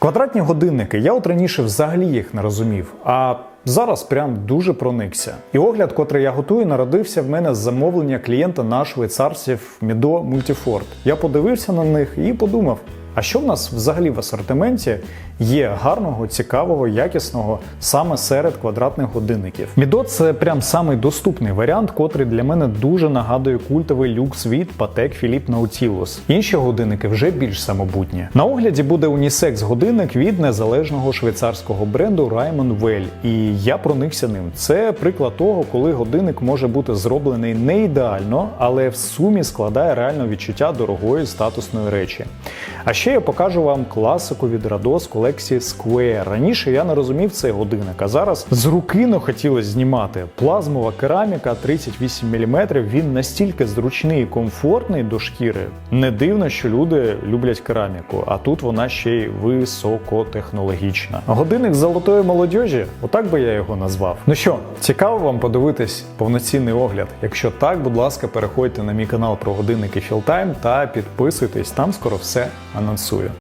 Квадратні годинники, я от раніше взагалі їх не розумів, а зараз прям дуже проникся. І огляд, котрий я готую, народився в мене з замовлення клієнта на швейцарців Мідо Мультіфорд. Я подивився на них і подумав. А що в нас взагалі в асортименті є гарного, цікавого, якісного саме серед квадратних годинників? Мідо це прям самий доступний варіант, котрий для мене дуже нагадує культовий люкс від Patek Philippe Nautilus. Інші годинники вже більш самобутні. На огляді буде унісекс годинник від незалежного швейцарського бренду Raymond Well. І я проникся ним. Це приклад того, коли годинник може бути зроблений не ідеально, але в сумі складає реально відчуття дорогої статусної речі. А ще я покажу вам класику від Rado з колекції Square. Раніше я не розумів цей годинник, а зараз з руки не хотілося знімати. Плазмова кераміка 38 мм, він настільки зручний і комфортний до шкіри. Не дивно, що люди люблять кераміку, а тут вона ще й високотехнологічна. Годинник золотої молодіжі, отак би я його назвав. Ну що, цікаво вам подивитись повноцінний огляд? Якщо так, будь ласка, переходьте на мій канал про годинники Fieldtime та підписуйтесь, там скоро все анонсую.